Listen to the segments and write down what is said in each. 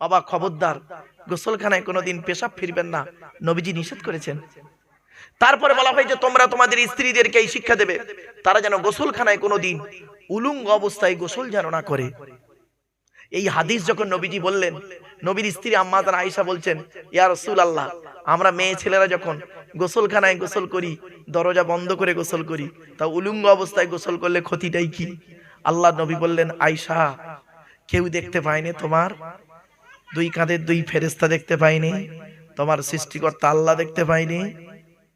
বাবা খবরদার, গোসলখানায় কোনোদিন পেশাব ফিরবেন না, নবীজি নিষেধ করেছেন। তারপরে বলা হয় যে তোমরা তোমাদের স্ত্রীদেরকে এই শিক্ষা দেবে, তারা যেন গোসলখানায় কোনোদিন উলুঙ্গ অবস্থায় গোসল যেন না করে। এই হাদিস যখন নবীজি বললেন, নবীর স্ত্রী আম্মা তারা আয়েশা বলছেন, ইয়া রাসূল আল্লাহ আমরা মেয়ে ছেলেরা যখন গোসলখানায় গোসল করি, দরজা বন্ধ করে গোসল করি, তা উলুঙ্গ অবস্থায় গোসল করলে ক্ষতিটাই কি? আল্লাহ নবী বললেন, আয়েশা, কেউ দেখতে পায়নি তোমার দুই কাঁধের দুই ফেরেস্তা দেখতে পাইনি, তোমার সৃষ্টিকর্তা আল্লাহ দেখতে পাইনি।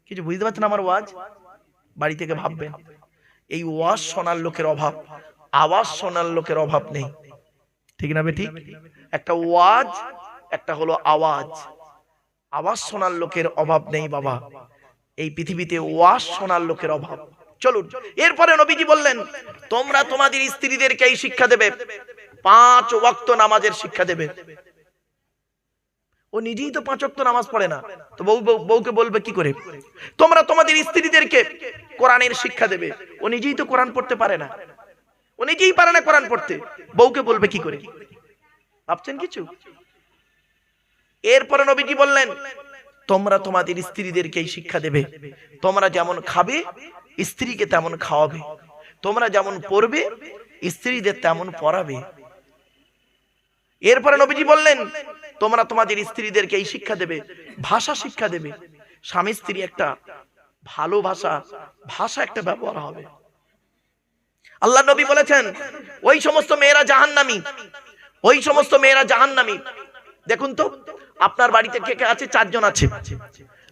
কিছু বুঝতে পারছেন আমার ওয়াজ? বাড়ি থেকে ভাববেন, এই ওয়াজ শোনার লোকের অভাব, আওয়াজ শোনার লোকের অভাব নেই। ঠিক না বেঠিক একটা ওয়াজ, একটা হলো আওয়াজ। আওয়াজ শোনার লোকের অভাব নেই বাবা। এই পৃথিবীতে ওয়াজ শোনার লোকের অভাব। চলুন, এরপরে নবীজি বললেন, তোমরা তোমাদের স্ত্রীদেরকে এই শিক্ষা দেবে। পাঁচ ওয়াক্ত নামাজের শিক্ষা দেবে। ও নিজেই তো পাঁচ ওয়াক্ত নামাজ পড়ে না। তো বউ- বউকে বলবে কি করে? তোমরা তোমাদের স্ত্রীদেরকে কোরআনের শিক্ষা দেবে। ও নিজেই তো কোরআন পড়তে পারে না। ও নিজেই পারে না কোরআন পড়তে। বউকে বলবে কি করে? ভাবছেন কিছু? এরপরে নবীজি বললেন, তোমরা তোমাদের স্ত্রীদেরকে এই শিক্ষা দেবে। তোমরা যেমন খাবে, স্ত্রীকে তেমন খাওয়াবে। তোমরা যেমন পড়বে, স্ত্রীদের তেমন পড়াবে। এরপরে নবীজি বললেন তোমরা তোমাদের স্ত্রীদেরকে এই শিক্ষা দেবে, ভাষা শিক্ষা দেবে। স্বামী স্ত্রী একটা ভালো ভাষা ভাষা একটা ব্যবহার হবে। আল্লাহ নবী বলেছেন, ওই সমস্ত মেয়েরা জাহান্নামী, ওই সমস্ত মেয়েরা জাহান্নামী। দেখুন তো, আপনার বাড়িতে কে কে আছে? চারজন আছে।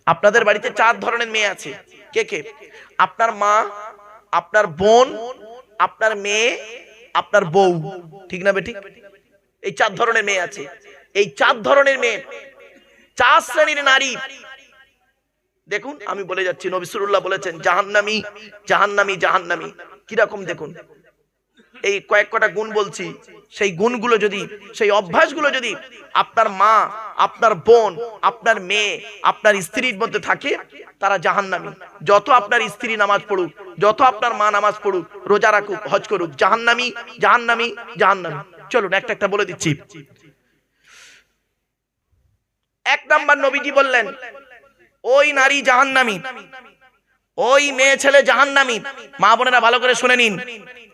আপনাদের বাড়িতে চার ধরনের মেয়ে আছে। কে কে? আপনার মা, আপনার বোন, আপনার মেয়ে, আপনার বউ। ঠিক না বেটি? এই চার ধরনের মেয়ে আছে। এই চার ধরনের মেয়ে। চার শ্রেণির নারী। দেখুন, আমি বলে যাচ্ছি নবিসুল্লাহ বলেছেন, জাহান্নামি জাহান্নামি জাহান্নামি। কীরকম দেখুন? এই কয়েক কটা গুণ বলছি। সেই গুণগুলো যদি, সেই অভ্যাসগুলো যদি আপনার মা, আপনার বোন, আপনার মেয়ে, আপনার স্ত্রীর মধ্যে থাকে, তারা জাহান্নামি। যত আপনার স্ত্রী নামাজ পড়ুক, যত আপনার মা নামাজ পড়ুক, রোজা রাখুক, হজ করুক, জাহান্নামি জাহান্নামি জাহান্নামি। চলুন একটা একটা বলে দিচ্ছি। এক নাম্বার নবীজি বললেন ওই নারী জাহান্নামী ওই মেয়ে ছেলে জাহান্নামী মা বোনেরা ভালো করে শুনে নিন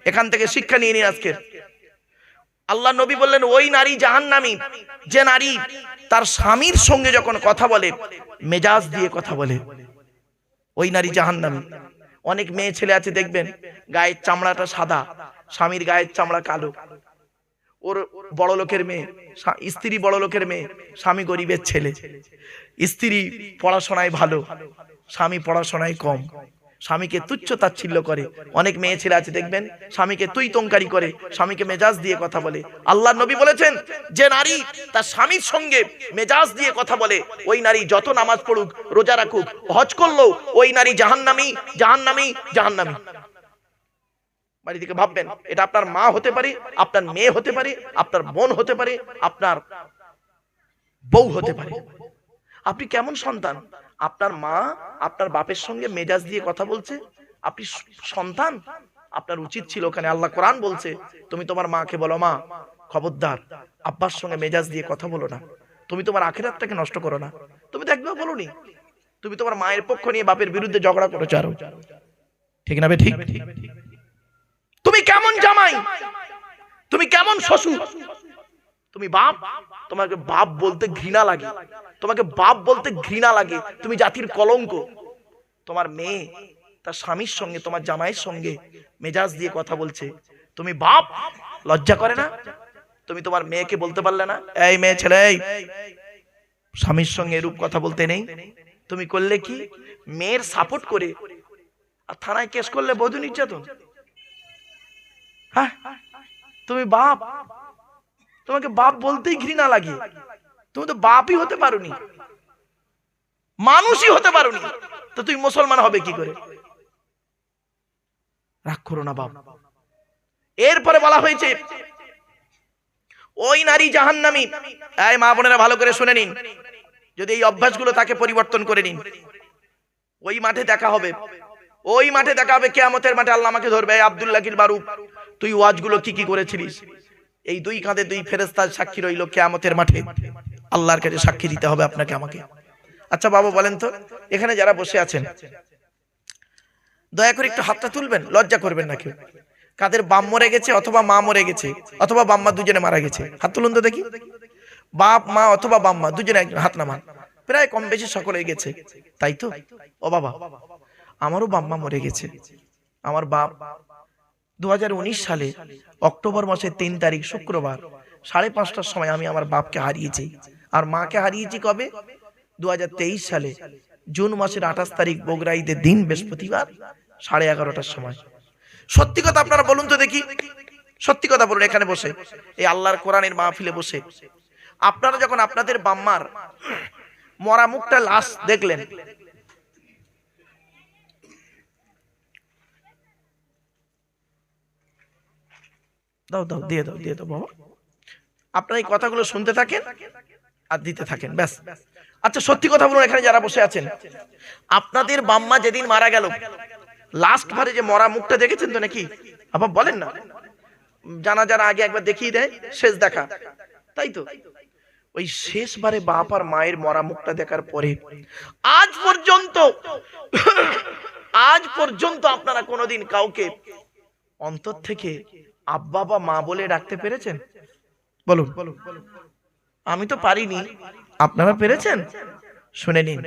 এখান থেকে শিক্ষা নিয়ে নিন আজকে। আল্লাহ নবী বললেন ওই নারী জাহান্নামী যে নারী তার স্বামীর সঙ্গে যখন কথা বলে মেজাজ দিয়ে কথা বলে ওই নারী জাহান্নামী। অনেক মেয়ে ছেলে আছে দেখবেন গায়ের চামড়াটা সাদা স্বামীর গায়ের চামড়া কালো। ওর বড় লোকের মেয়ে স্ত্রী বড় লোকের মেয়ে, স্বামী গরিবের ছেলে। স্ত্রী পড়াশোনায় ভালো, স্বামী পড়াশোনায় কম। স্বামীকে তুচ্ছ তাচ্ছিল্য করে। অনেক মেয়ে ছেলে আছে, দেখবেন? স্বামীকে তুই তঙ্কারি করে, স্বামীকে মেজাজ দিয়ে কথা বলে। আল্লাহ নবী বলেছেন, যে নারী তার স্বামীর সঙ্গে মেজাজ দিয়ে কথা বলে, ওই নারী যত নামাজ পড়ুক, রোজা রাখুক, হজ করল ওই নারী জাহান্নামি জাহান্নামি জাহান্নামি। বাড়ি থেকে ভাববেন, এটা আপনার মা হতে পারে, আপনার মেয়ে হতে পারে, আপনার বোন হতে পারে, আপনার বউ হতে পারে। আপনি কেমন সন্তান? আপনার মা আপনার বাপের সঙ্গে মেজাজ দিয়ে কথা বলছে, আপনি সন্তান? আপনার উচিত ছিল ওখানে আল্লাহ কোরআন বলছে, তুমি তোমার মাকে বলো, মা, খবরদার, আব্বার সঙ্গে মেজাজ দিয়ে কথা বলো না। তুমি তোমার আখেরাতটাকে নষ্ট করো না। তুমি তো একবার বলোনি, তুমি তোমার মায়ের পক্ষ নিয়ে বাপের বিরুদ্ধে ঝগড়া করেছ আরও। ঠিক না ঠিক? তুমি কেমন জামাই? তুমি কেমন শ্বশুর? তুমি বাপ? তোমাকে বাপ বলতে ঘৃণা লাগে। তোমাকে বাপ বলতে ঘৃণা লাগে। তুমি জাতির কলঙ্ক। তোমার মেয়ে তার স্বামীর সঙ্গে, তোমার জামাইয়ের সঙ্গে মেজাজ দিয়ে কথা বলছে। তুমি বাপ? লজ্জা করে না? তুমি তোমার মেয়েকে বলতে পারলে না? এই মেয়ে ছেলে স্বামীর সঙ্গে এরূপ কথা বলতে নেই। তুমি করলে কি? মেয়ের সাপোর্ট করে। আর থানায় কেস করলে বধূ নির্যাতন? হ্যাঁ? তুমি বাপ? তোমাকে বাপ বলতেই ঘৃণা লাগে। তুমি তো বাপই হতে পারোনি। মানুষই হতে পারোনি। তো তুই মুসলমান হবে কি করে? রাগ করো না বাপ। এরপরে বলা হয়েছে, ওই নারী জাহান্নামী, এই মা বোনেরা ভালো করে শুনে নিন। যদি এই অভ্যাসগুলো তাকে পরিবর্তন করে নিন। ওই মাঠে দেখা হবে। ওই মাঠে দেখা হবে, কেয়ামতের মাঠে আল্লাহ আমাকে ধরবে আব্দুল্লাহ কিল বারুক। তুই ওয়াজগুলো কি কি করেছিলিস? এই দুই কাঁধে দুই ফেরেস্তার সাক্ষী রইল কেয়ামতের মাঠে। আল্লাহর কাছে সাক্ষী দিতে হবে আপনাকে, আমাকে। আচ্ছা বাবা, বলেন তো, এখানে যারা বসে আছেন, দয়া করে একটু হাতটা তুলবেন, লজ্জা করবেন না কেউ। কাদের বাম মরে গেছে অথবা মা মরে গেছে, অথবা বাম্মা দুজনে মারা গেছে। হাত তুলুন তো দেখি। বাপ, মা অথবা বাম্মা দুজনে একজন হাত নামান। প্রায় কম বেশি সকলে গেছে, তাই তো? ও বাবা, আমারও বাম্মা মরে গেছে। আমার বাপ দু হাজার উনিশ সালে অক্টোবর মাসের তিন তারিখ শুক্রবার সাড়ে পাঁচটার সময় আমি আমার বাপকে হারিয়েছি। আর মাকে হারিয়েছি কবে? দু হাজার তেইশ সালে, জুন মাসের আঠাশ তারিখ বগুড়া ঈদের দিন বৃহস্পতিবার সাড়ে এগারোটার সময়। সত্যি কথা আপনারা বলুন তো দেখি। সত্যি কথা বলুন এখানে বসে। এই আল্লাহর কোরআনের মাহফিলে বসে। আপনারা যখন আপনাদের বাম্মার মরা মুখটা লাশ দেখলেন দাও দাও দিয়ে দাও দিয়ে দাও বাবা। আপনারা এই কথাগুলো শুনতে থাকেন আর দিতে থাকেন ব্যাস। আচ্ছা সত্যি কথা বলুন এখানে যারা বসে আছেন। আপনাদের বাম্মা যেদিন মারা গেল লাস্ট বারে যে মরা মুখটা দেখেছেন তো নাকি? আবার বলেন না। জানা যারা আগে একবার দেখিয়ে দেয় শেষ দেখা। তাই তো? ওই শেষবারে বাপ আর মায়ের মরা মুখটা দেখার পরে আজ পর্যন্ত আজ পর্যন্ত আপনারা কোনোদিন কাউকে অন্তর থেকে আব্বা বা মা বলে ডাকতে পেরেছেন? বলুন। আমি তো পারিনি। আপনারা পেরেছেন? শুনে নিন।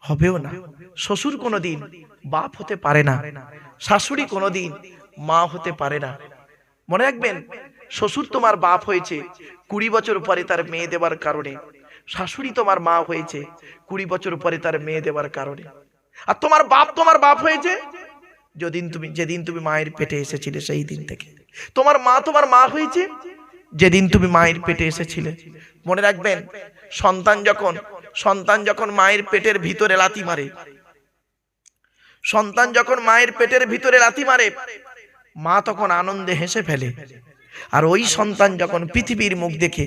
হবেও না। শ্বশুর কোনোদিন বাপ হতে পারে না। শাশুড়ি কোনোদিন মা হতে পারে না। মনে রাখবেন, শ্বশুর তোমার বাপ হয়েছে কুড়ি বছর পরে তার মেয়ে দেওয়ার কারণে। শাশুড়ি তোমার মা হয়েছে কুড়ি বছর পরে তার মেয়ে দেওয়ার কারণে। আর তোমার বাপ তোমার বাপ হয়েছে যেদিন তুমি যেদিন তুমি মায়ের পেটে এসেছিলে সেই দিন থেকে। তোমার মা তোমার মা হয়েছে যেদিন তুমি মায়ের পেটে এসেছিলে। মনে রাখবেন, সন্তান যখন সন্তান যখন মায়ের পেটের ভিতরে লাথি মারে, সন্তান যখন মায়ের পেটের ভিতরে লাথি মারে, মা তখন আনন্দে হেসে ফেলে। আর ওই সন্তান যখন পৃথিবীর মুখ দেখে,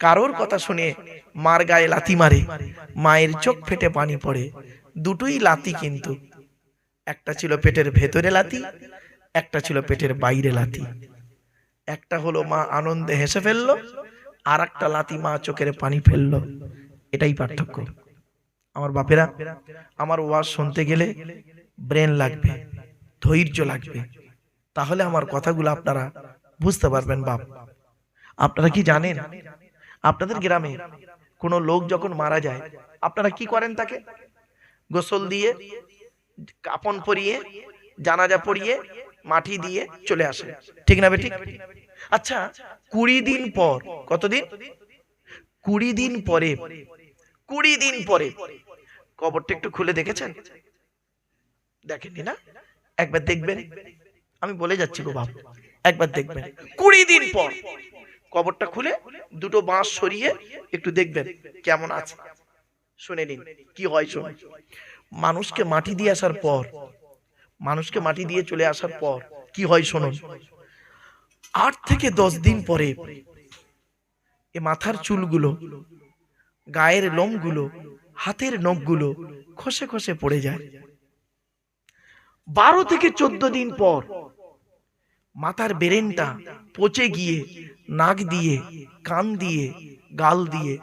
কারোর কথা শুনে মার গায়ে লাথি মারে, মায়ের চোখ ফেটে পানি পড়ে, দুটোই লাথি কিন্তু। একটা ছিল পেটের ভেতরে লাথি, একটা ছিল পেটের বাইরে লাথি। একটা হলো মা আনন্দে হেসে ফেলল আর একটা লাথি মা চোখের পানি ফেলল। এটাই পার্থক্য। আমার বাপেরা, আমার ওয়াজ শুনতে গেলে ব্রেন লাগবে, ধৈর্য লাগবে। তাহলে আমার কথাগুলো আপনারা বুঝতে পারবেন, বাপ। আপনারা কি জানেন? আপনাদের গ্রামে কোনো লোক যখন মারা যায়, আপনারা কি করেন তাকে? গোসল দিয়ে কাপন পরিয়ে জানাজা পরিয়ে মাটি দিয়ে চলে আসে ঠিক না বেটি আচ্ছা কুড়ি দিন পর কতদিন? কুড়ি দিন পরে কুড়ি দিন পরে। কবরটা একটু খুলে দেখেছেন? দেখেননি না? একবার দেখবেন। আমি বলে যাচ্ছি গো বাপ একবার দেখবেন। কুড়ি দিন পর কবরটা খুলে দুটো বাঁশ সরিয়ে একটু দেখবেন কেমন আছে। শুনে নিন কি হয় শুনে মানুষকে মাটি দিয়ে আসার পর, মানুষকে মাটি দিয়ে চলে আসার পর, কি হয় শুনুন? আট থেকে দশ দিন পরে এ মাথার চুলগুলো, গায়ের লোমগুলো, হাতের নখগুলো খসে খসে পড়ে যায়। বারো থেকে চোদ্দ দিন পর মাথার বেরেনটা পচে গিয়ে, নাক দিয়ে, কান দিয়ে, গাল দিয়ে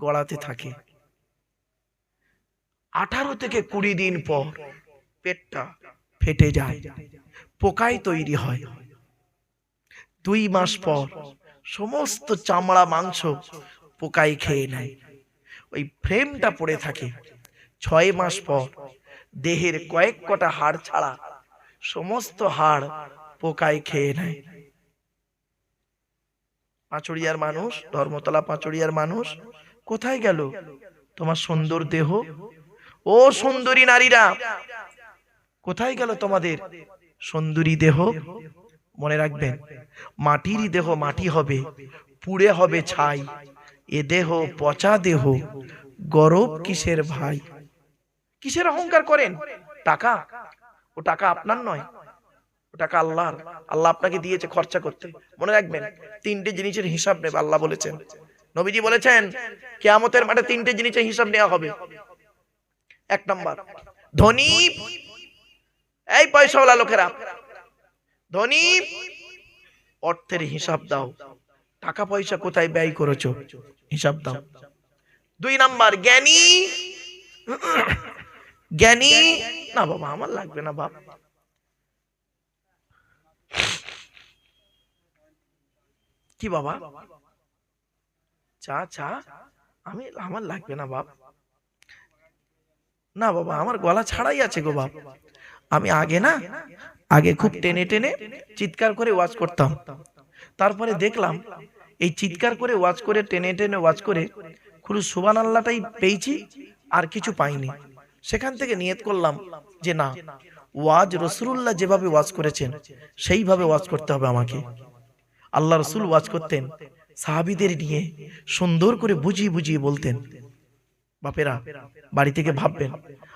গড়াতে থাকে। আঠারো থেকে কুড়ি দিন পর পেটটা ফেটে যায় পোকায় তৈরি হয়। দুই মাস পর সমস্ত চামড়া, মাংস পোকায় খেয়ে নেয়। ওই ফ্রেমটা পড়ে থাকে। ছয় মাস পর দেহের কয়েক কটা হাড় ছাড়া সমস্ত হাড় পোকায় খেয়ে নেয়। পাঁচড়িয়ার মানুষ, ধর্মতলা পাঁচড়িয়ার মানুষ, কোথায় গেল? তোমার সুন্দর দেহ? ও সুন্দরী নারীরা, কোথায় গেল তোমাদের? সুন্দরী দেহ মনে রাখবেন, মাটিরই দেহ, মাটি হবে, পুড়ে হবে ছাই, এ দেহ পচা দেহ, গরব কিসের ভাই? কিসের অহংকার করেন? টাকা? ও টাকা আপনার নয়, ও টাকা আল্লাহর, আল্লাহ আপনাকে দিয়েছে খরচা করতে। মনে রাখবেন, তিনটে জিনিসের হিসাব নেবে, আল্লাহ বলেছেন। নবীজি বলেছেন, কেয়ামতের মাঠে তিনটে জিনিসের হিসাব নেওয়া হবে। এক নম্বর। ধনী এই পয়সাওয়ালা লোকেরা ধনী অর্থের হিসাব দাও। টাকা পয়সা কোথায় ব্যয় করেছ? হিসাব দাও। দুই নাম্বার জ্ঞানী জ্ঞানী না বাবা আমার লাগবে না বাপ। কি বাবা? চা চা আমি আমার লাগবে না বাপ। না বাবা, আমার গলা ছাড়াই আছে গো বাপ। আমি আগে না, আগে খুব টেনে টেনে চিৎকার করে ওয়াজ করতাম। তারপরে দেখলাম, এই চিৎকার করে ওয়াজ করে, টেনে টেনে ওয়াজ করে, খুলু সুবান আল্লাহটাই পেয়েছি, আর কিছু পাইনি। সেখান থেকে নিয়ত করলাম যে না, ওয়াজ রসুল্লাহ যেভাবে ওয়াজ করেছেন, সেইভাবে ওয়াজ করতে হবে আমাকে। আল্লাহ রসুল ওয়াজ করতেন, সাহাবিদের নিয়ে সুন্দর করে বুঝিয়ে বুঝিয়ে বলতেন বাপেরা বাড়ি থেকে ভাববেন।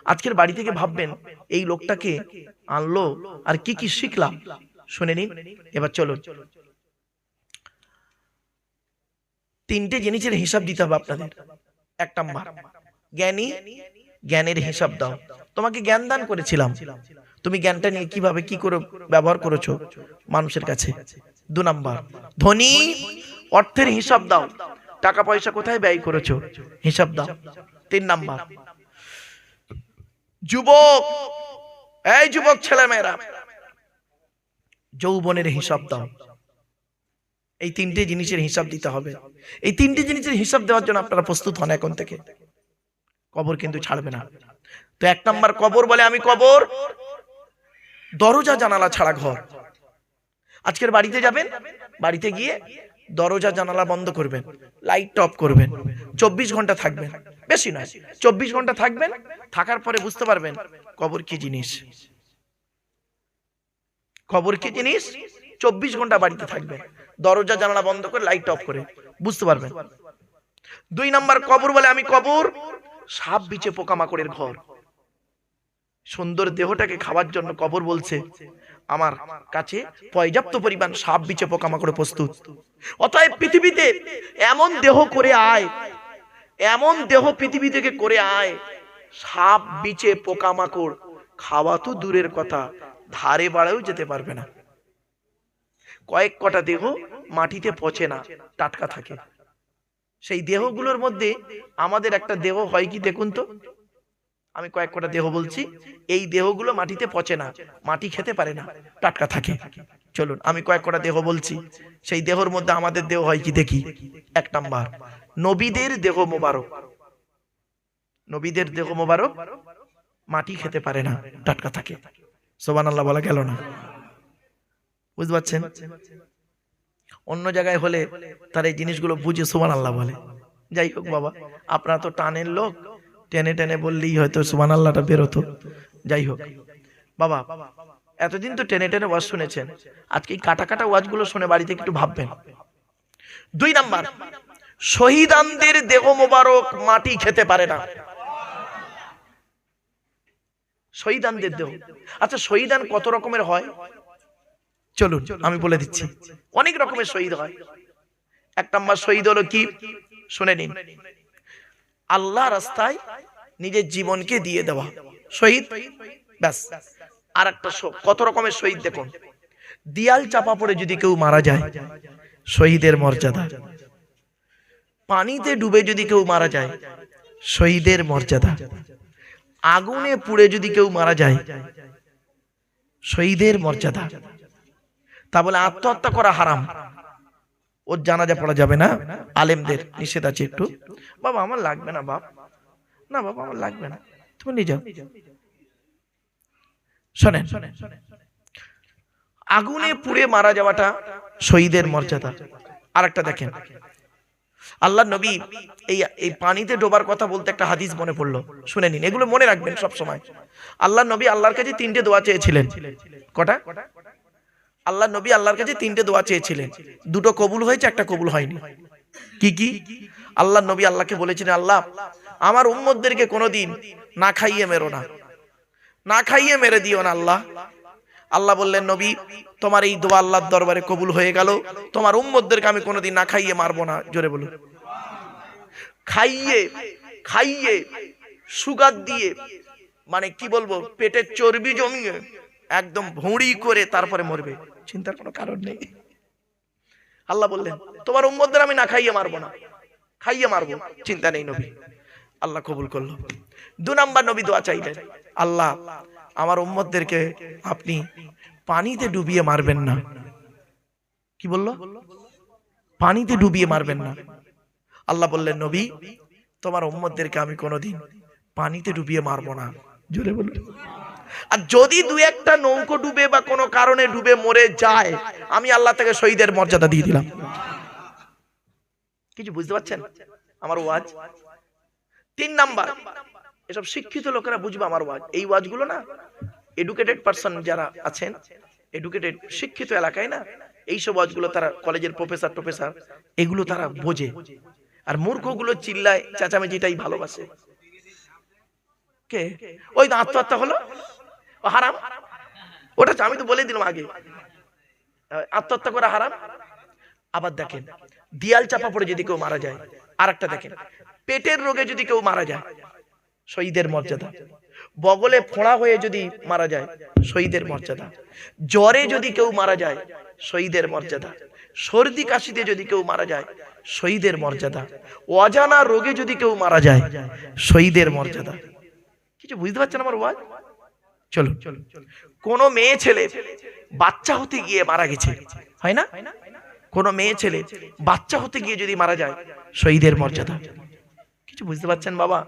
আজকের বাড়ি থেকে ভাববেন এই লোকটাকে আনলো আর কি কি শিখলাম শুনে নিন। এবার চলুন। তিনটে জিনিসের হিসাব দিতে হবে আপনাদের। এক নাম্বার জ্ঞানী জ্ঞানের হিসাব দাও। তোমাকে জ্ঞান দান করেছিলাম। তুমি জ্ঞানটা নিয়ে কীভাবে কি করে ব্যবহার করেছ? মানুষের কাছে। দু নাম্বার ধনী অর্থের হিসাব দাও। টাকা পয়সা কোথায় ব্যয় করেছ? হিসাব দাও। তিন নাম্বার। যুবক, এই যুবক ছেলে মেয়েরা যৌবনের হিসাব দাও। এই তিনটে জিনিসের হিসাব দিতে হবে। এই তিনটে জিনিসের হিসাব দেওয়ার জন্য আপনারা প্রস্তুত হন এখন থেকে। কবর কিন্তু ছাড়বে না। তো এক নাম্বার কবর বলে আমি কবর, দরজা জানালা ছাড়া ঘর। আজকের বাড়িতে যাবেন, বাড়িতে গিয়ে দরজা জানালা বন্ধ করবেন লাইট অফ করবেন, চব্বিশ ঘণ্টা থাকবেন, বেশি নয়, চব্বিশ ঘণ্টা থাকবেন, থাকার পরে বুঝতে পারবেন কবর কি জিনিস। কবর কি জিনিস? চব্বিশ ঘণ্টা বাড়িতে থাকবেন, দরজা জানালা বন্ধ করে লাইট অফ করে, বুঝতে পারবেন। দুই নাম্বার কবর বলে আমি কবর, সাপ বিচে পোকামাকড়ের ঘর। সুন্দর দেহটাকে খাওয়ার জন্য কবর বলছে, আমার কাছে পর্যাপ্ত পরিমাণ সাপ বিচে পোকামাকড় প্রস্তুত। অতএব পৃথিবীতে এমন দেহ করে আয়, এমন দেহ পৃথিবী থেকে করে আয়, সাপ বিচে পোকামাকড় খাওয়া তো দূরের কথা, ধারে বাড়াও যেতে পারবে না। কয়েক কটা দেহ মাটিতে পচে না, টাটকা থাকে। সেই দেহগুলোর মধ্যে আমাদের একটা দেহ হয় কি দেখুন তো? আমি কয়েক কটা দেহ বলছি এই দেহগুলো মাটিতে পচে না মাটি খেতে পারে না টাটকা থাকে। চলুন আমি কয়েক কটা দেহ বলছি সেই দেহর মধ্যে আমাদের দেহ হয় কি দেখি? এক নাম্বার নবীদের দেহ মোবারক। নবীদের দেহ মোবারক মাটি খেতে পারে না টাটকা থাকে। সোবান আল্লাহ বলা গেল না। বুঝতে পারছেন? অন্য জায়গায় হলে তার এই জিনিসগুলো বুঝে সোমান আল্লাহ বলে। যাই হোক বাবা আপনারা তো টানের লোক টেনে টেনে বললেই হয়তো সোমান আল্লাহটা বেরোতো যাই হোক। বাবা, এতদিন তো টেনে টেনে ওয়াজ শুনেছেন। আজকে এই কাটা কাটা ওয়াজগুলো শুনে বাড়িতে একটু ভাববেন। দুই নাম্বার, শহীদানদের দেহ মোবারক মাটি খেতে পারে না। শহীদানদের দেহ। আচ্ছা শহীদান কত রকমের হয়? চলুন, আমি বলে দিচ্ছি। অনেক রকমের শহীদ হয়। এক নম্বর শহীদ হলো কি? শুনে নিন। আল্লাহ রাস্তায় নিজের জীবনকে দিয়ে দেওয়া। শহীদ? ব্যাস। আর একটা কত রকমের শহীদ দেখুন। দিয়াল চাপা পড়ে যদি কেউ মারা যায়, শহীদের মর্যাদা। পানিতে ডুবে যদি কেউ মারা যায়, শহীদের মর্যাদা। আগুনে পুড়ে যদি কেউ মারা যায়, শহীদের মর্যাদা। তা বলে আত্মহত্যা করা হারাম। ওর জানাজা পড়া যাবে না? আলেমদের নিষেধ আছে একটু। বাবা আমার লাগবে না বাপ। না বাবা আমার লাগবে না। তুমি নিয়ে যাও। শোনেন। আগুনে পুড়ে মারা যাওয়াটা শহীদের মর্যাদা। আর একটা দেখেন। আল্লাহ নবী এই এই পানিতে ডোবার কথা বলতে একটা হাদিস মনে পড়ল। শুনে নিন। এগুলো মনে রাখবেন সব সময় আল্লাহ নবী আল্লাহর কাছে তিনটে দোয়া চেয়েছিলেন। কটা? আল্লাহ নবী আল্লাহর কাছে তিনটে দোয়া চেয়েছিলেন। দুটো কবুল হয়েছে, একটা কবুল হয়নি। কি কি? আল্লাহ নবী আল্লাহকে বলেছিলেন, আল্লাহ, আমার উম্মতদেরকে কোনোদিন না খাইয়ে মেরো না। না খাইয়ে মেরে দিও না আল্লাহ। আল্লাহ বললেন, নবী, তোমার এই দোয়া আল্লাহর দরবারে কবুল হয়ে গেল। তোমার উম্মতদেরকে আমি কোনোদিন না খাইয়ে মারবো না। জোরে বলুন। খাইয়ে খাইয়ে, সুগার দিয়ে মানে কি বলব, পেটের চর্বি জমিয়ে একদম ভুঁড়ি করে তারপরে মরবে। চিন্তার কোনো কারণ নেই। আল্লাহ বললেন, তোমার উম্মতদের আমি না খাইয়ে মারবো না। খাইয়ে মারবো। চিন্তা নেই নবী। আল্লাহ কবুল করল। দু নাম্বার নবী দোয়া চাইলেন, আল্লাহ, আমার উম্মতদেরকে আপনি পানিতে ডুবিয়ে মারবেন না। কি বলল? পানিতে ডুবিয়ে মারবেন না। আল্লাহ বললেন, নবী, তোমার উম্মতদেরকে আমি কোনোদিন পানিতে ডুবিয়ে মারবো না। জোরে বলুন। আর যদি দু একটা নৌকো ডুবে বা কোনো কারণে ডুবে মরে যায়, আমি আল্লাহ থেকে শহীদের মর্যাদা দিয়ে দিলাম। কিছু বুঝতে পারছেন আমার ওয়াজ? তিন নাম্বার, এসব শিক্ষিত লোকেরা বুঝবে আমার ওয়াজ। এই ওয়াজগুলো না এডুকেটেড পার্সন যারা আছেন এডুকেটেড শিক্ষিত এলাকায় না, এইসব ওয়াজগুলো তারা কলেজের প্রফেসর প্রফেসর এগুলো তারা বোঝে। আর মূর্খগুলো চিল্লায়, চেঁচামেচিটাই ভালোবাসে। কে? ওই আত্মহত্যা হলো? হারাম? ওটা আমি তো বলে দিলাম আগে। আত্মহত্যা করা হারাম? আবার দেখেন, দিয়াল চাপা পড়ে যদি কেউ মারা যায় আর একটা দেখেন, পেটের রোগে যদি কেউ মারা যায়, শহীদের মর্যাদা। বগলে ফোঁড়া হয়ে যদি মারা যায়, শহীদের মর্যাদা। জ্বরে যদি কেউ মারা যায়, শহীদের মর্যাদা। সর্দি কাশিতে যদি কেউ মারা যায়, শহীদের মর্যাদা। অজানা রোগে যদি কেউ মারা যায়, শহীদের মর্যাদা। কিছু বুঝতে পারছেন আমার ওয়াজ? চলো। কোন মেয়ে ছেলে বাচ্চা হতে গিয়ে মারা গেছে, হয় না? কোন মেয়ে ছেলে বাচ্চা হতে গিয়ে যদি মারা যায়, শহীদের মর্যাদা। কিছু বুঝতে পারছেন বাবা?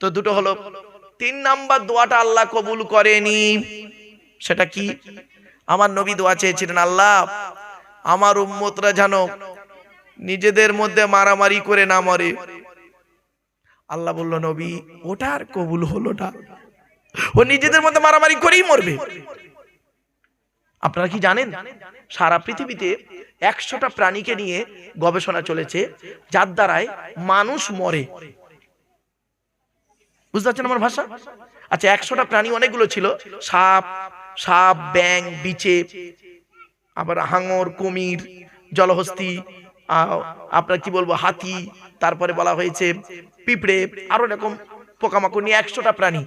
তো দুটো হলো, তিন নাম্বার দোয়াটা আল্লাহ কবুল করেনি। সেটা কি? আমার নবী দোয়া চেয়েছিলেন, আল্লাহ, আমার উম্মতরা জানো নিজেদের মধ্যে মারামারি করে না মরে। আল্লাহ বলল, নবী ওটার কবুল হলো না। ও নিজেদের মধ্যে মারামারি করেই মরবে। আপনারা কি জানেন? সারা পৃথিবীতে একশোটা প্রাণীকে নিয়ে গবেষণা চলেছে, যার দ্বারায় মানুষ মরে। বুঝতে পারছেন আমার ভাষা? আচ্ছা একশোটা প্রাণী অনেকগুলো ছিল। সাপ সাপ ব্যাং বিচে, আবার হাঙর, কুমির, জলহস্তি আপনার কি বলব, হাতি, তারপরে বলা হয়েছে পিঁপড়ে, আরও এরকম পোকামাকড় নিয়ে একশোটা প্রাণী।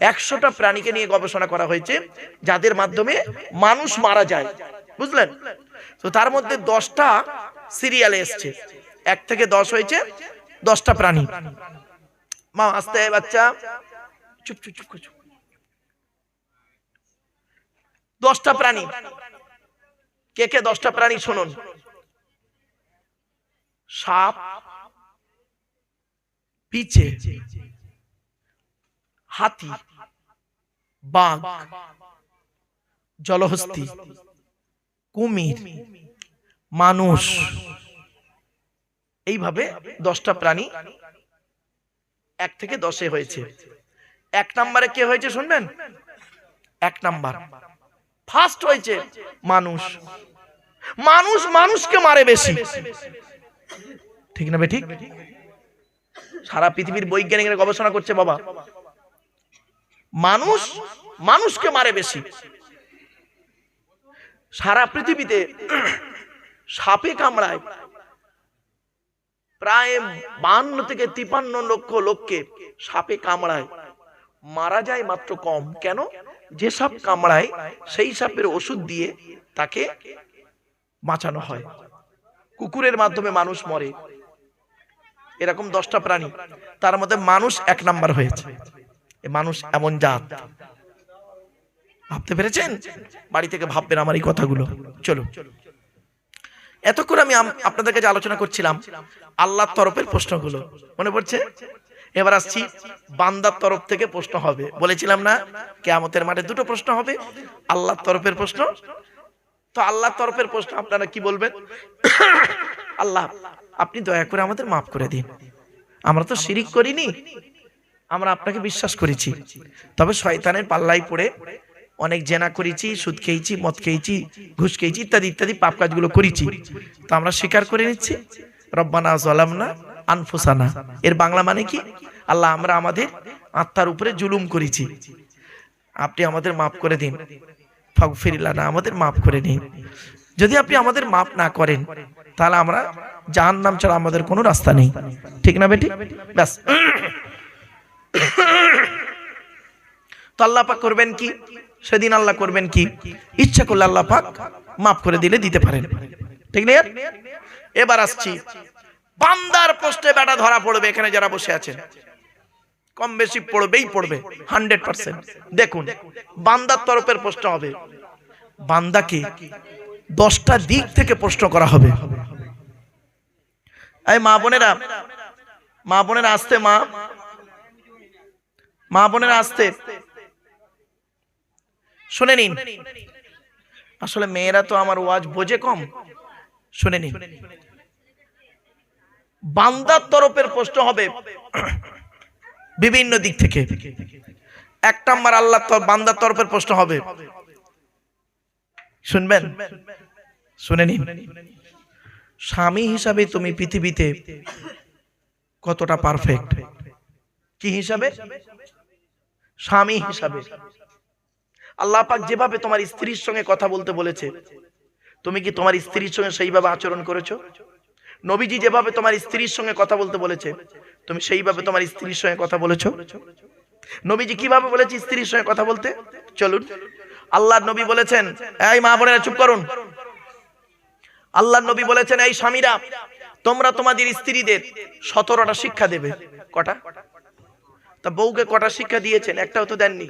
একশোটা প্রাণীকে নিয়ে গবেষণা করা হয়েছে, যাদের মাধ্যমে মানুষ মারা যায়। বুঝলেন? তো তার মধ্যে দশটা সিরিয়ালে এসছে। এক থেকে দশ হয়েছে, দশটা প্রাণী। মা, আসতে বাচ্চা। চুপ চুপ চুপ চুপ। দশটা প্রাণী। কে কে দশটা প্রাণী শুনুন। সাপ, পিছে। হাতি, বাঘ, জলহস্তি, কুমির, মানুষ। এইভাবে দশটা প্রাণী এক থেকে দশে হয়েছে। এক নাম্বারে কে হয়েছে শুনবেন? এক নাম্বার। ফার্স্ট হয়েছে মানুষ। মানুষ মানুষকে মারে বেশি। ঠিক না বে ঠিক? সারা পৃথিবীর বৈজ্ঞানিকরা গবেষণা করছে বাবা। মানুষ মানুষকে মারে বেশি। সারা পৃথিবীতে সাপে কামড়ায় প্রায় বান্ন থেকে তিপান্ন লক্ষ লোককে সাপে কামড়ায়। মারা যায় মাত্র কম। কেন? যে সাপ কামড়ায়, সেই সাপের ওষুধ দিয়ে তাকে বাঁচানো হয়। কুকুরের মাধ্যমে মানুষ মরে। এরকম দশটা প্রাণী। তার মধ্যে মানুষ এক নাম্বার হয়েছে। মানুষ এমন জাত। ভাবতে পেরেছেন? বাড়ি থেকে ভাববেন আমার এই কথাগুলো। চলো এতক্ষণ আমি আপনাদের কাছে আলোচনা করছিলাম আল্লাহর তরফের প্রশ্নগুলো। মনে পড়ছে? এবার আসছি বান্দার তরফ থেকে প্রশ্ন হবে। বলেছিলাম না, কেয়ামতের মাঠে দুটো প্রশ্ন হবে। আল্লাহর তরফের প্রশ্ন। তো আল্লাহর তরফের প্রশ্ন আপনারা কি বলবেন? আল্লাহ, আপনি দয়া করে আমাদের মাফ করে দিন। আমরা তো শিরিক করিনি। আমরা আপনাকে বিশ্বাস করেছি। তবে শয়তানের পাল্লাই পড়ে অনেক জেনা করেছি, সুদ খেয়েছি, মদ খেয়েছি, ঘুষ খেয়েছি ইত্যাদি ইত্যাদি পাপ কাজগুলো করেছি। তো আমরা স্বীকার করে নিচ্ছি, রব্বানা জলামনা আনফুসানা। এর বাংলা মানে কি? আল্লাহ আমরা আমাদের আত্মার উপরে জুলুম করেছি। আপনি আমাদের মাফ করে দিন। ফাগফিরিল্লাহ না আমাদের মাফ করে নিন। যদি আপনি আমাদের মাফ না করেন, তাহলে আমরা জাহান নাম ছাড়া আমাদের কোনো রাস্তা নেই। ঠিক না বেটি? ব্যাস। তো আল্লাহ পাক করবেন কি? সেদিন আল্লাহ করবেন কি? ইচ্ছা করলে আল্লাহ পাক মাফ করে দিলে দিতে পারেন। ঠিক নেই? এবার আসছি। বান্দার পোস্টে বেটা ধরা পড়বে এখানে যারা বসে আছেন। কম বেশি পড়বেই পড়বে, হান্ড্রেড পার্সেন্ট। দেখুন, বান্দার তরফের প্রশ্ন হবে। বান্দাকে দশটা দিক থেকে প্রশ্ন করা হবে। এই মা বোনেরা মা বোনেরা আসতে মা মা বোনেরা আসতে। শুনে নিন। আসলে মেয়েরা তো আমার ওয়াজ বোঝে কম। শুনে নিন। বান্দার তরফের প্রশ্ন হবে বিভিন্ন দিক থেকে। এক নম্বর আল্লাহ বান্দার তরফের প্রশ্ন হবে। শুনবেন? শুনে নিন। স্বামী হিসাবে তুমি পৃথিবীতে কতটা পারফেক্ট কি হিসাবে? স্বামী হিসাবে। আল্লাহ পাক যেভাবে তোমার স্ত্রীর সঙ্গে কথা বলতে বলেছে, তুমি কি তোমার স্ত্রীর সঙ্গে সেইভাবে আচরণ করেছ? নবীজি যেভাবে তোমার স্ত্রীর সঙ্গে কথা বলতে বলেছে, তুমি সেইভাবে তোমার স্ত্রীর সঙ্গে কথা বলেছ? নবীজি কীভাবে বলেছে স্ত্রীর সঙ্গে কথা বলতে? চলুন। আল্লাহ নবী বলেছেন, এই মা বোনেরা, চুপ করুন। আল্লাহ নবী বলেছেন, এই স্বামীরা, তোমরা তোমাদের স্ত্রীদের সতেরোটা শিক্ষা দেবে। কটা? তা বউকে কটা শিক্ষা দিয়েছেন? একটাও তো দেননি।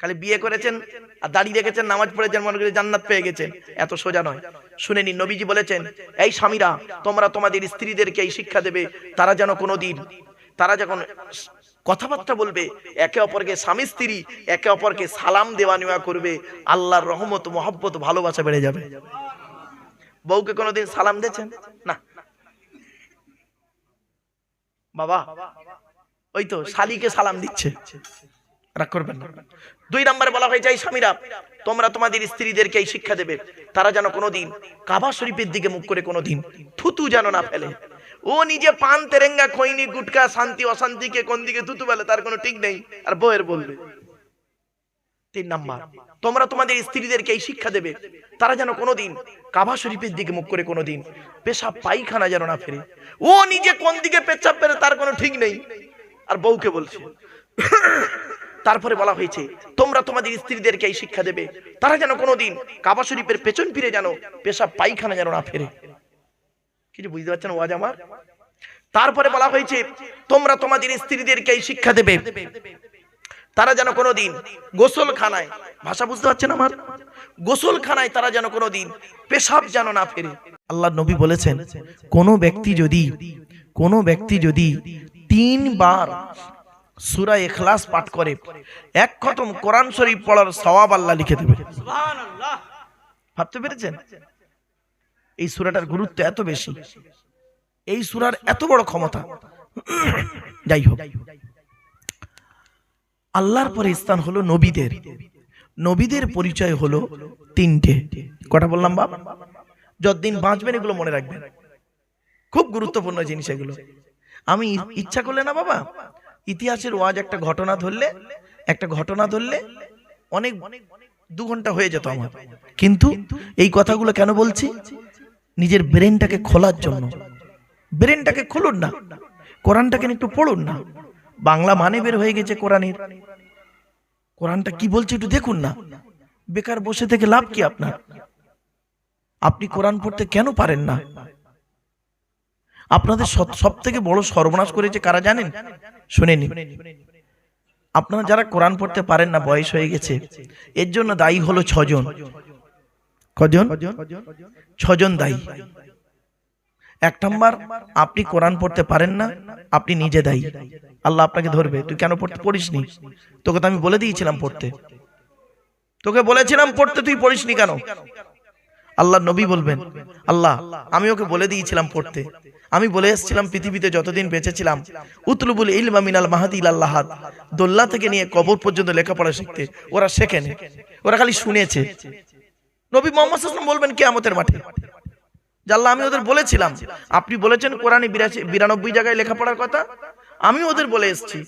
খালি বিয়ে করেছেন আর দাড়ি রেখেছেন, নামাজ পড়েছেন, মনে করে জান্নাত পেয়ে গেছেন। এত সোজা নয়। শুনে নিন নবীজি বলেছেন, এই স্বামীরা, তোমরা তোমাদের স্ত্রীদেরকে এই শিক্ষা দেবে, তারা যেন কোনোদিন, তারা যখন কথাবার্তা বলবে, একে অপরকে স্বামী স্ত্রী, একে অপরকে সালাম দেওয়া নেওয়া করবে, আল্লাহর রহমত, মহব্বত, ভালোবাসা বেড়ে যাবে। বউকে কোনোদিন সালাম দিয়েছেন? না। বাবা ওই তো শালিকে সালাম দিচ্ছে। রাগ করবেন না। দুই নম্বরে বলা হয়েছে এই স্বামীরা তোমরা তোমাদের স্ত্রীদেরকে এই শিক্ষা দেবে। তারা যেন কোনোদিন কাবা শরীফের দিকে মুখ করে কোনোদিন থুতু যেন না ফেলে। ও নিজে পান তেরেঙ্গা খৈনি গুটকা শান্তি অশান্তিকে কোন দিকে থুতু ফেলে তার কোনো ঠিক নেই। আর বউয়ের বলবে তিন নাম্বার তোমরা তোমাদের স্ত্রীদেরকে এই শিক্ষা দেবে। তারা যেন কোনোদিন কাবা শরীফের দিকে মুখ করে কোনোদিন পেশাব পায়খানা যেন না ফেরে ও নিজে কোন দিকে পেচ্ছাপ ফেরে তার কোনো ঠিক নেই। আর বউকে বলছে। তারপরে বলা হয়েছে, তোমরা তোমাদের স্ত্রীদেরকে এই শিক্ষা দেবে। তারা যেন কোনোদিন কাবা শরীফের পেছন ফিরে যেন পেশাব পায়খানা যেন না ফেরে। কিছু বুঝতে পারছেন ওয়াজ আমার? তারপরে বলা হয়েছে, তোমরা তোমাদের স্ত্রীদেরকে এই শিক্ষা দেবে। তারা যেন কোনোদিন গোসলখানায় ভাষা বুঝতে পারছেন আমার? গোসলখানায় তারা যেন কোনোদিন পেশাব যেন না ফেরে। আল্লাহ নবী বলেছেন, কোন ব্যক্তি যদি কোন ব্যক্তি যদি তিনবার সূরা ইখলাস পাঠ করে এক খতম কোরআন শরীফ পড়ার সওয়াব আল্লাহ লিখে দেবে। ভাবতে পেরেছেন? এই সূরাটার গুরুত্ব এত বেশি। এই সূরার এত বড় ক্ষমতা। যাই হোক। আল্লাহর পরে স্থান হলো নবীদের। নবীদের পরিচয় হলো তিনটে। কটা বললাম বাপ? যতদিন বাঁচবেন এগুলো মনে রাখবেন। খুব গুরুত্বপূর্ণ জিনিস এগুলো। আমি ইচ্ছা করলে না বাবা? ইতিহাসের ওয়াজ একটা ঘটনা ধরলে, একটা ঘটনা ধরলে অনেক দু ঘণ্টা হয়ে যেত আমার। কিন্তু এই কথাগুলো কেন বলছি? নিজের ব্রেনটাকে খোলার জন্য। ব্রেনটাকে খুলুন না। কোরআনটাকে একটু পড়ুন না। বাংলা মানে বের হয়ে গেছে কোরআনের। কোরআনটা কি বলছে একটু দেখুন না। বেকার বসে থেকে লাভ কি আপনার? আপনি কোরআন পড়তে কেন পারেন না? আপনাদের সব থেকে বড় সর্বনাশ করেছে কারা জানেন? শুনেনি। আপনারা যারা কোরআন পড়তে পারেন না, বয়স হয়ে গেছে, এর জন্য দায়ী হলো ছজন। কজন? ছজন দায়ী। এক নম্বর, আপনি কোরআন পড়তে পারেন না, আপনি নিজে দায়ী। আল্লাহ আপনাকে ধরবে। তুই কেন পড়তে পড়িসনি? তোকে তো আমি বলে দিয়েছিলাম পড়তে। তোকে বলেছিলাম পড়তে, তুই পড়িসনি কেন? আল্লাহ নবী বলবেন, আল্লাহ, আমি ওকে বলে দিয়েছিলাম পড়তে। আমি বলে এসেছিলাম পৃথিবীতে যতদিন বেঁচেছিলাম। উতলুবুল ইলমা মিনাল মাহাদি আল্লাহাদ দোল্লা থেকে নিয়ে কবর পর্যন্ত লেখাপড়া শিখতে ওরা শেখেনি। ওরা খালি শুনেছে। নবী মোহাম্মদ বলবেন কেয়ামতের মাঠে। জাল্লা আমি ওদের বলেছিলাম। আপনি বলেছেন কোরআনে বিরাশি, বিরানব্বই জায়গায় লেখাপড়ার কথা? আমি ওদের বলে এসছি,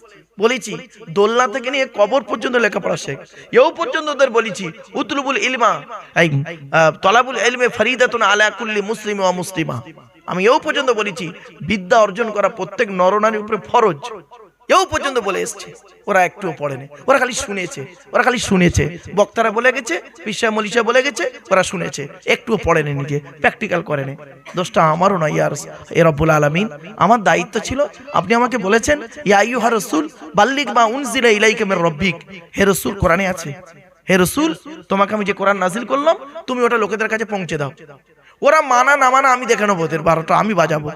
বলেছি, দোলনা থেকে নিয়ে কবর পর্যন্ত লেখাপড়া শেখ। এও পর্যন্ত ওদের বলেছি, উতলুবুল ইলমা তলাবুল ইলমে ফরিদাতুন আলা কুল্লি মুসলিম ওয়া মুসলিমা। আমি এও পর্যন্ত বলেছি, বিদ্যা অর্জন করা প্রত্যেক নরনারীর উপরে ফরজ। কেউ পর্যন্ত বলে এসছে। ওরা একটুও পড়েনি। ওরা খালি শুনেছে। ওরা খালি শুনেছে। বক্তারা বলে গেছে, পিসা মলিশা বলে গেছে, ওরা শুনেছে। একটুও পড়েনি নিজে প্র্যাকটিক্যাল করেনি। দোষটা আমারও নয়, ইয়ার, এ রব্বুল আলমিন। আমার দায়িত্ব ছিল, আপনি আমাকে বলেছেন, ইয়া আইয়ুহা রাসূল, বাল্লিগ মা উনজিলা ইলাইকা মির রব্বিক। হে রাসূল, কোরআনে আছে। হে রসুল, তোমাকে আমি যে কোরআন নাজিল করলাম, তুমি ওটা লোকেদের কাছে পৌঁছে দাও। ওরা মানা না মানা আমি দেখে নেব ওদের বারোটা, আমি বাজাবো।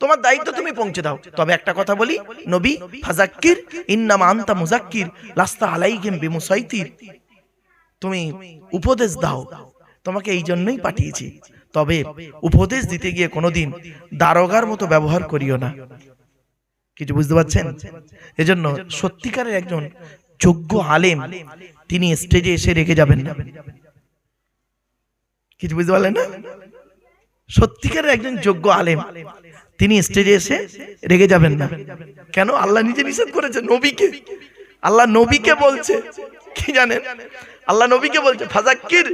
তোমার দায়িত্ব তুমি পৌঁছে দাও। তবে একটা কথা বলি, নবী, ফাজাক্কির, ইন্নাম আনতা মুজাক্কির, লাস্তা আলাইহিম বিমুসাইতির। তুমি উপদেশ দাও, তোমাকে এই জন্যই পাঠিয়েছি। তবে উপদেশ দিতে গিয়ে কোনোদিন দারোগার মতো ব্যবহার করিও না। কিছু বুঝতে পারছেন? এজন্য সত্যিকারের একজন যোগ্য আলেম তিনি স্টেজে এসে রেখে যাবেন না। কিছু বুঝতে পারলেন না? সত্যিকারের একজন যোগ্য আলেম তিনি স্টেজে এসে রেগে যাবেন না। কেন? আল্লাহ নিজে নিষেধ করেছে নবীকে। আল্লাহ নবীকে বলছে, কি জানেন? আল্লাহ নবীকে বলছে, ফাজাক্কির,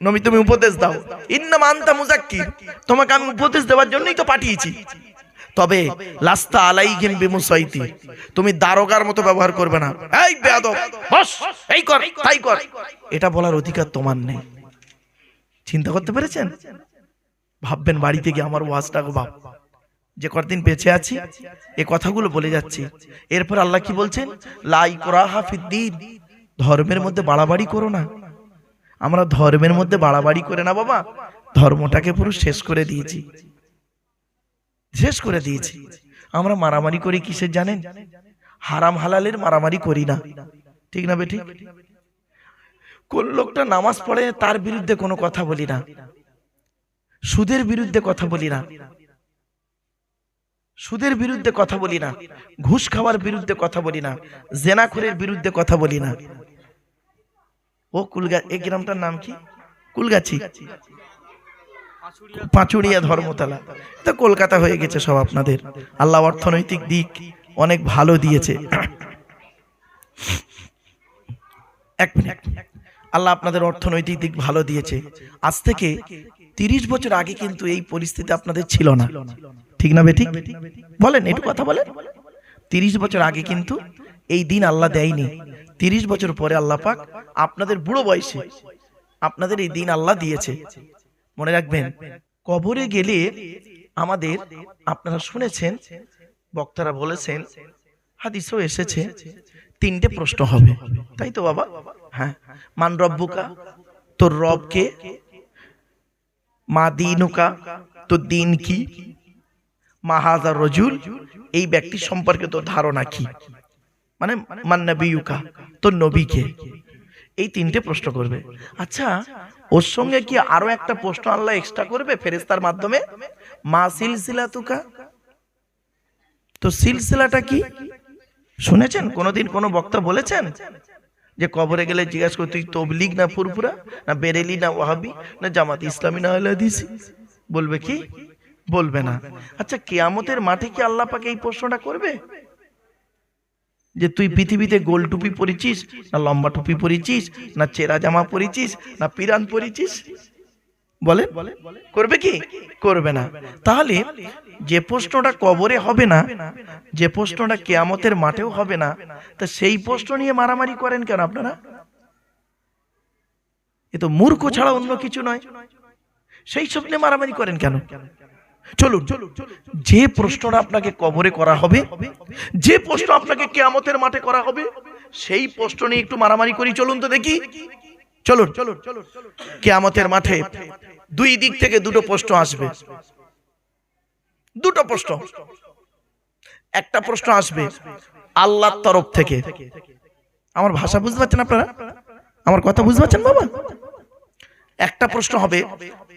নবী তুমি উপদেশ দাও। ইন্না মান্তা মুজাক্কির, তোমাকে আমি উপদেশ দেওয়ার জন্যই তো পাঠিয়েছি। তবে লাস্তা আলাইহিম বিমুসাইতি, তুমি দারোগার মতো ব্যবহার করবে না। এই বেয়াদব, বস, এই কর, তাই কর। এটা বলার অধিকার তোমার নেই। চিন্তা করতে পেরেছেন? ভাববেন বাড়িতে গিয়ে আমার ওয়াজটা গো বাপ। যে কতদিন বেঁচে আছি, এ কথাগুলো বলে যাচ্ছি। এরপর আল্লাহ কি বলছেন? লাই কোরাহা ফিদ্দিন ধর্মের মধ্যে বাড়াবাড়ি করো না। আমরা ধর্মের মধ্যে বাড়াবাড়ি করে না বাবা, ধর্মটাকে পুরো শেষ করে দিয়েছি। শেষ করে দিয়েছি। আমরা মারামারি করি কিসের জানেন? হারাম হালালের মারামারি করি না। ঠিক না বেটি কোন লোকটা নামাজ পড়ে তার বিরুদ্ধে কোনো কথা বলি না। সুদের বিরুদ্ধে কথা বলি না। সুদের বিরুদ্ধে কথা বলি না, ঘুষ খাওয়ার বিরুদ্ধে কথা বলি না, জেনাখুরের বিরুদ্ধে কথা বলি না। ও কুলগা, এই গ্রামটার নাম কি? কুলগাছি। পাঁচুড়িয়া ধর্মতলা। তো কলকাতা হয়ে গেছে সব আপনাদের। আল্লাহ অর্থনৈতিক দিক অনেক ভালো দিয়েছে। এক মিনিট। আল্লাহ আপনাদের অর্থনৈতিক দিক ভালো দিয়েছে। আজ থেকে তিরিশ বছর আগে কিন্তু এই পরিস্থিতি আপনাদের ছিল না। ঠিক না বেঠিক? বলেন, একটু কথা বলেন। তিরিশ বছর আগে কিন্তু এই দিন আল্লাহ দেয়নি। তিরিশ বছর পরে আল্লাহ পাক আপনাদের বুড়ো বয়সে আপনাদের এই দিন আল্লাহ দিয়েছে। মনে রাখবেন, কবরে গেলে আমাদের আপনারা শুনেছেন, বক্তারা বলেছেন, হাদিসও এসেছে, তিনটে প্রশ্ন হবে। তাই তো বাবা? হ্যাঁ। মান রব্বুকা, তোর রবকে মা দিনুকা, তো দিন কি? মাহাজা রজুল, এই ব্যক্তি সম্পর্কে তোর ধারণা কি? মানে মান্নাবিউকা তোর নবীকে এই তিনটে প্রশ্ন করবে। আচ্ছা ওর সঙ্গে কি আরও একটা প্রশ্ন আল্লাহ এক্সট্রা করবে ফেরেস্তার মাধ্যমে? মা সিলসিলা তুকা তো সিলসিলাটা কি? শুনেছেন? কোনোদিন কোনো বক্তা বলেছেন? যে কবরে গেলে জিজ্ঞাসা করতে তুই তবলিগ না ফুরফুরা, না বেরেলি, না ওয়াহাবি, না জামাত ইসলামী, না হলে দিছি বলবে কি? বলবে না। আচ্ছা কেয়ামতের মাঠে কি আল্লাহ পাকে এই প্রশ্নটা করবে? যে তুই পৃথিবীতে গোল টুপি পরেছিস, না লম্বা টুপি পরেছিস, না চেরা জামা পরেছিস, না পিরান পরেছিস? বলে করবে কি? করবে না। তাহলে যে প্রশ্নটা কবরে হবে না, যে প্রশ্নটা কেয়ামতের মাঠেও হবে না, তা সেই প্রশ্ন নিয়ে মারামারি করেন কেন আপনারা? এ তো মূর্খ ছাড়া অন্য কিছু নয়। সেই সব নিয়ে মারামারি করেন কেন? চলুন, যে প্রশ্নটা আপনাকে কবরে করা হবে, যে প্রশ্ন আপনাকে কেয়ামতের মাঠে করা হবে, সেই প্রশ্ন নিয়ে একটু মারামারি করি, চলুন তো দেখি। চলুন চলুন। কেয়ামতের মাঠে দুই দিক থেকে দুটো প্রশ্ন আসবে। দুটো প্রশ্ন। একটা প্রশ্ন আসবে আল্লাহর তরফ থেকে। আমার ভাষা বুঝতে পারছেন আপনারা? আমার কথা বুঝতে পারছেন বাবা? একটা প্রশ্ন হবে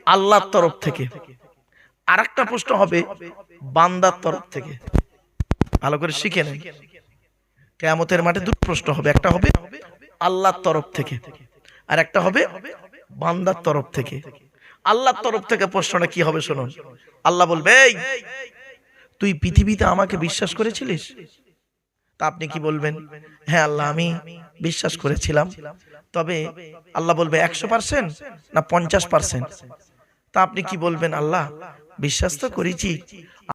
আল্লাহর তরফ থেকে। আর একটা প্রশ্ন হবে বান্দার তরফ থেকে। ভালো করে শিখে নেন। কেয়ামতের মাঠে দুটো প্রশ্ন হবে। একটা হবে আল্লাহর তরফ থেকে। আর একটা হবে বান্দার তরফ থেকে। আল্লাহর তরফ থেকে প্রশ্নটা কি হবে শুনুন। আল্লাহ বলবে এই তুই পৃথিবীতে আমাকে বিশ্বাস করেছিলিস? তা আপনি কি বলবেন? হ্যাঁ আল্লাহ আমি বিশ্বাস করেছিলাম। তবে আল্লাহ বলবে একশো পার্সেন্ট না পঞ্চাশ পার্সেন্ট। তা আপনি কি বলবেন আল্লাহ বিশ্বাস তো করেছি।